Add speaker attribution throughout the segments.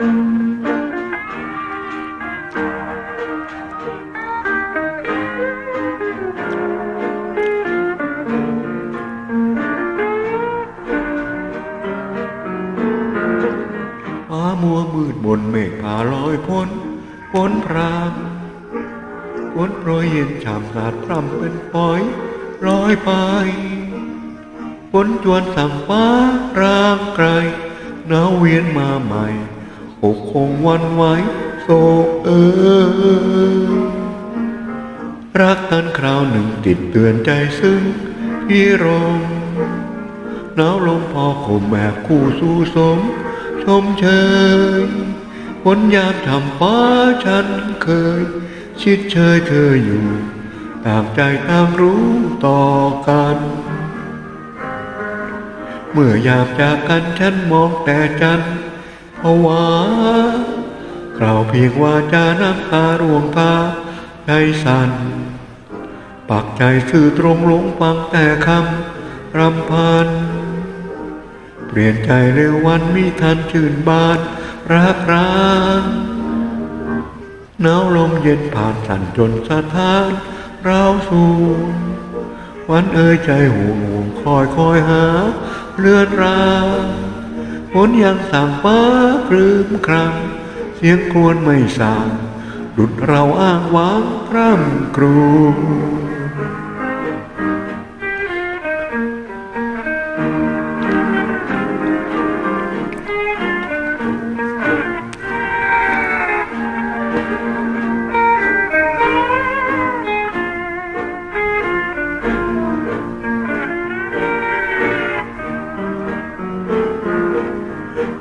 Speaker 1: ฟ้ามัวมืดมนเมฆพาลอยพ้นพ้นพรางนโปรยเย็นฉ่ำสาดพรำเป็นปอยลอยไปพ้นจวนสั่งฟ้ารางไกลหนาวเวียนมาใหม่ อกคงวันไหวโศกเออรักกันคราวหนึ่งติดเตือนใจซึ่งพี่รงหนาวลมพอข่มแอบคู่สู่สม ชมเชยฝนยามทำฟ้าฉันเคย ชิดเชยเธออยู่ต่างใจต่างรู้ต่อกัน เมื่อยามจากกันฉันมองแต่จันทร์ ภาวะกล่าวเพียงว่าจาน้ำตาร่วงตาใจสั่นปักใจซื่อตรงลงฟังแต่คำรำพัน เปลี่ยนใจเร็ววันมีทันชื่นบานรักร้านหนาวลมเย็นผ่านสั่นจนสะท้านเราสู่วันเอ่ยใจห่วงห่วงคอยคอยหาเลือนราง ฝนยังสั่งฟ้าคลืมครางเสียงควญไม่สางดุดเราอ้างว้างคร่ำครู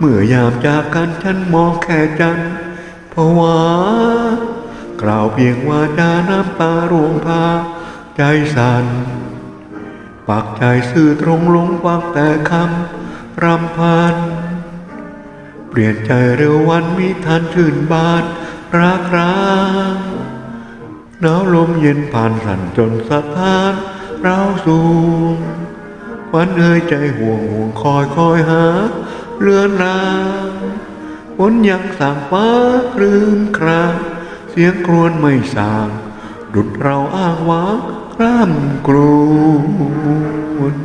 Speaker 1: เมื่อยามจากกันฉันมองแค่จันทร์ภากล่าวเพียงว่าจาน้ำตาร่วงพา ใจสั่นปากใจซื่อตรงลงฟังแต่คำรำพัน เปลี่ยนใจเร็ววันมีทันชื่นบานรักรางหนาวลมเย็นผ่านสั่นจนสะท้านเราสูงวันเอ่ยใจห่วงห่วงคอยคอยหา เรือนรางฝนยังสางฟ้าคลืมครางเสียงครวญไม่สางดุดเราอ้างว้างคร่ำกรูน